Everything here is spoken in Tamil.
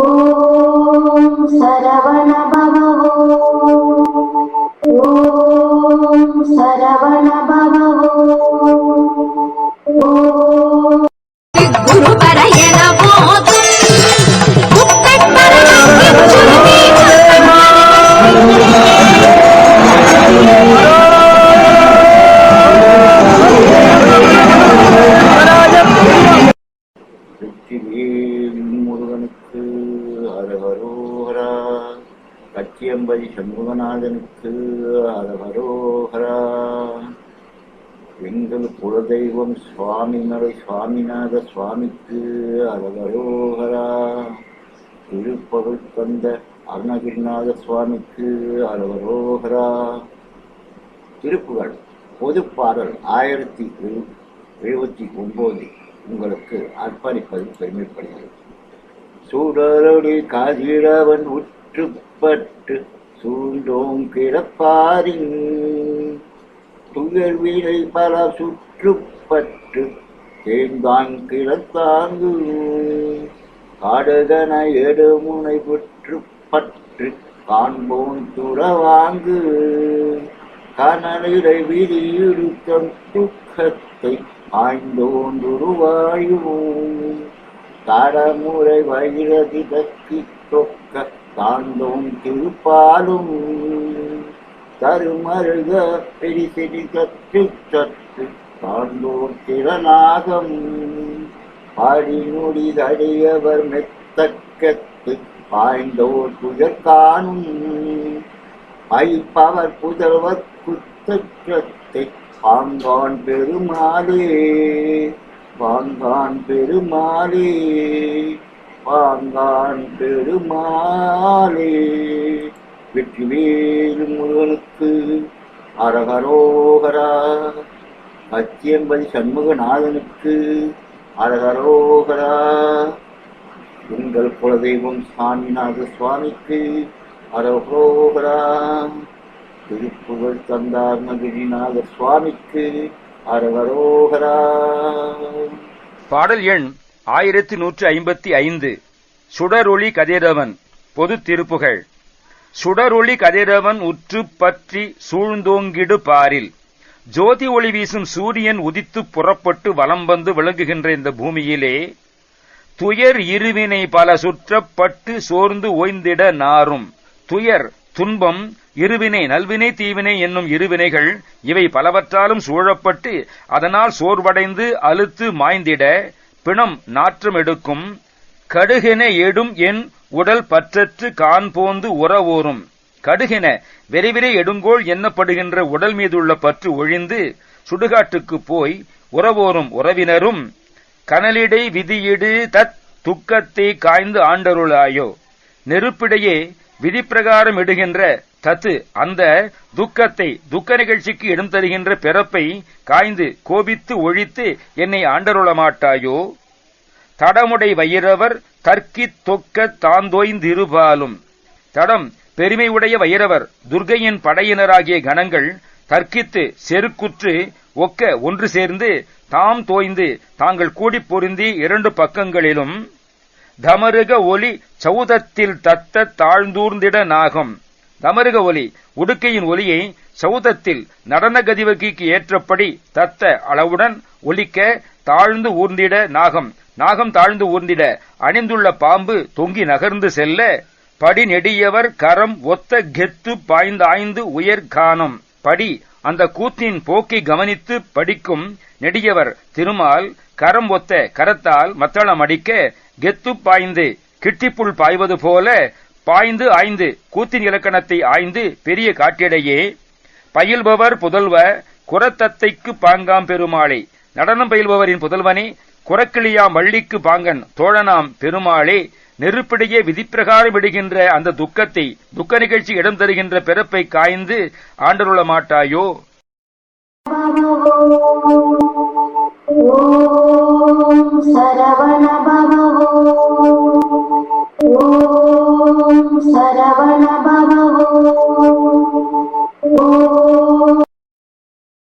ஓம் சரவண பவோ ஓம் சரவண பவோ ஜெகநாதனுக்கு அரவரோகரா எங்கள் குலதெய்வம் சுவாமிமலை சுவாமிநாத சுவாமிக்கு அரவரோகரா திருப்பகல் தந்த அருணகிரிநாத சுவாமிக்கு அரவரோகரா திருப்புகள் பொதுப்பாடல் ஆயிரத்தி எழுபத்தி ஒன்பது உங்களுக்கு அர்ப்பணிப்பது பெருமைப்படுகிறது. சுடரொளி காதிரவன் உற்றுப்பட்டு சூழ்ந்தோம் கிடப்பாரின் துயர் வீணை பல சுற்றுப்பட்டு தேங்கான் கிடத்தாங்கு காடகன எடுமுனை புற்று பற்று காண்போன் துறவாங்கு. கனலிடை விதியிருத்தம் துக்கத்தை ஆய்ந்தோன்றுருவாயும் தடமுறை வைரதி தக்கி தொக்க தாண்டோம் திருப்பாலும் தருமருக பெரிசெடி கற்று சற்று தாண்டோர் திறனாகம். பாடினுடி தடியவர் மெத்தக்கத்து பாய்ந்தோர் புதற்கானும் ஐப்பவர் புதல்வர் குத்தற்றத்தை பாங்கான் பெருமாளே பாங்கான் பெருமாளே. பாங்கான் பெருமாளே. வெற்றிவேலு முருகனுக்கு அரகரோகரா. பத்தியம்பதி சண்முகநாதனுக்கு அரகரோகரா. உங்கள் குலதெய்வம் சாமிநாத சுவாமிக்கு அரகரோகரா. திருப்புகழ் தந்தார் மகிழிநாத சுவாமிக்கு அரகரோகரா. பாடல் எண் ஆயிரத்தி நூற்று ஐம்பத்தி ஐந்து சுடரொளி கதிரவன் பொது திருப்புகழ். சுடரொளி கதிரவன் உற்று பற்றி சூழ்ந்தோங்கிடு பாரில். ஜோதி ஒளி வீசும் சூரியன் உதித்து புறப்பட்டு வலம் வந்து விளங்குகின்ற இந்த பூமியிலே துயர் இருவினை பல சுற்றப்பட்டு சோர்ந்து ஓய்ந்திட நாரும். துயர் துன்பம் இருவினை நல்வினை தீவினை என்னும் இருவினைகள் இவை பலவற்றாலும் சூழப்பட்டு அதனால் சோர்வடைந்து அழுத்து மாய்ந்திட பிணம் நாற்றம் எடுக்கும் கடுகென எடும் என் உடல் பற்றற்று காண்போந்து உறவோரும். கடுகென விரைவிரை எடுங்கோள் எண்ணப்படுகின்ற உடல் மீதுள்ள பற்று ஒழிந்து சுடுகாட்டுக்கு போய் உறவோரும் உறவினரும் கனலிடை விதியிடு தத் துக்கத்தை காய்ந்து ஆண்டருளாயோ. நெருப்பிடையே விதிப்பிரகாரம் இடுகின்ற தத்து அந்த துக்கத்தை துக்க நிகழ்ச்சிக்கு இடம் தருகின்ற பிறப்பை காய்ந்து கோபித்து ஒழித்து என்னை ஆண்டருள மாட்டாயோ தடமுடை வைரவர் தர்க்கித் தொக்க தாந்தோய்ந்திருபாலும். தடம் பெருமை உடைய வைரவர் துர்கையின் படையினராகிய கணங்கள் தர்க்கித்து செருக்குற்று ஒக்க ஒன்று சேர்ந்து தாம் தோய்ந்து தாங்கள் கூடிப் பொருந்தி இரண்டு பக்கங்களிலும் தமருக ஒலி சௌதத்தில் தத்த தாழ்ந்தூர்ந்திட நாகம். தமருக ஒலி உடுக்கையின் ஒலியை சௌதத்தில் நடன கதிவகிக்கு ஏற்றபடி தத்த அளவுடன் ஒலிக்க தாழ்ந்து ஊர்ந்திட நாகம் நாகம் தாழ்ந்து ஊர்ந்திட அணிந்துள்ள பாம்பு தொங்கி நகர்ந்து செல்ல படி நெடியவர் கரம் ஒத்த கெத்து பாய்ந்தாய்ந்து உயர் காணம். படி அந்த கூத்தின் போக்கை கவனித்து படிக்கும் நெடியவர் திருமால் கரம் ஒத்த கரத்தால் மத்தளம் அடிக்க கெத்து பாய்ந்து கிட்டிப்புள் பாய்வது போல பாய்ந்து ஆய்ந்து கூத்தின் இலக்கணத்தை ஆய்ந்து பெரிய காட்டிடையே. பயில்பவர் புதல்வ குரத்தத்தைக்கு பாங்காம் பெருமாளே. நடனம் பயில்பவரின் புதல்வனே குரக்கிளியாம் வள்ளிக்கு பாங்கன் தோழனாம் பெருமாளே. நெருப்பிடையே விதிப்பிரகாரம் விடுகின்ற அந்த துக்கத்தை துக்க நிகழ்ச்சி இடம் தருகின்ற பிறப்பை காய்ந்து ஆண்டருள மாட்டாயோ? பவோ